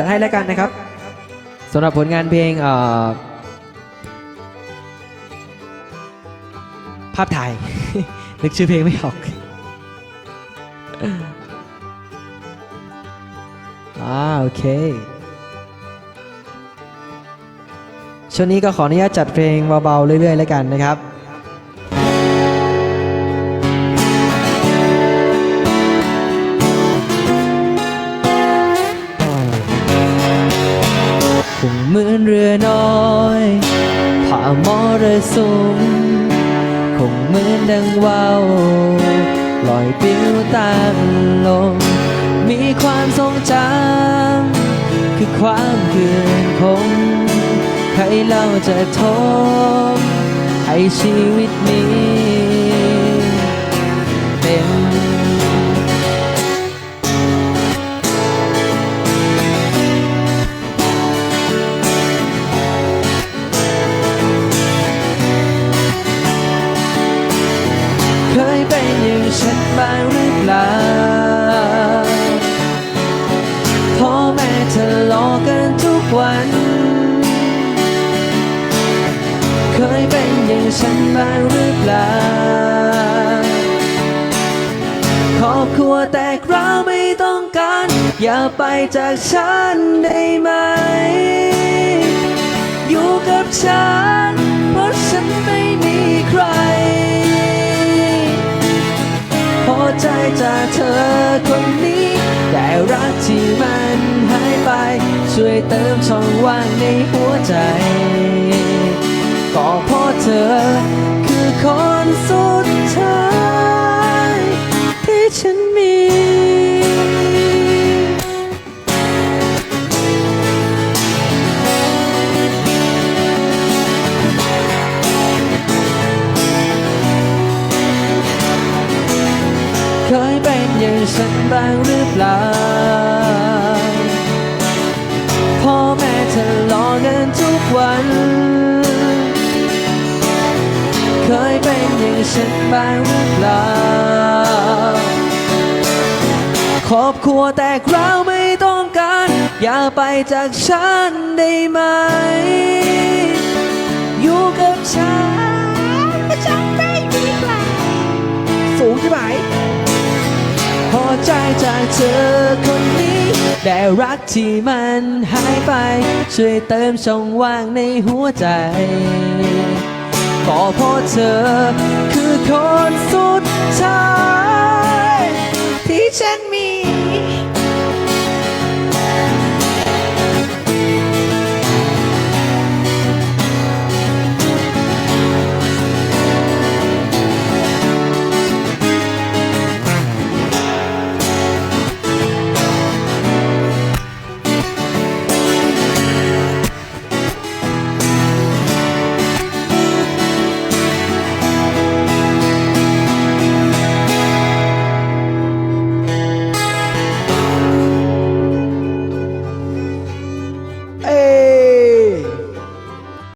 จัดให้แล้วกันนะครับสำหรับผลงานเพลงเอ่อภาพถ่าย นึกชื่อเพลงไม่ออกอ่าโอเคช่วงนี้ก็ขออนุญาตจัดเพลงเบาๆเรื่อยๆแล้วกันนะครับ คงเหมือนเรือน้อยผ่ามรสุมคงเหมือนดังว่าวลอยปลิวตามลมมีความทรงจำคือความเกือนคงใครเล่าจะทนให้ชีวิตนี้ ฉันบ้างหรือเปล่าพ่อแม่ทะเลาะกันทุกวัน เคยเป็นอย่างฉันบ้างหรือเปล่าครอบครัวแตกร้าวไม่ต้องการ อย่าไปจากฉันได้ไหม อยู่กับฉัน จากเธอคนนี้ แต่รักที่มันหายไป ช่วยเติมช่องว่างในหัวใจ ก็เพราะเธอ เป็นอย่างฉันบ้างหรือเปล่า พ่อแม่ทะเลาะกันทุกวัน เคยเป็นอย่างฉันบ้างหรือเปล่า ครอบครัวแตกร้าวไม่ต้องการ อย่าไปจากฉันได้ไหม อยู่กับฉันเพราะฉันไม่มีใครสูงใช่ไหม ใจจากเธอคนนี้ แต่รักที่มันหายไป ช่วยเติมช่องว่างในหัวใจก็เพราะเธอคือคนสุดท้าย ที่ฉัน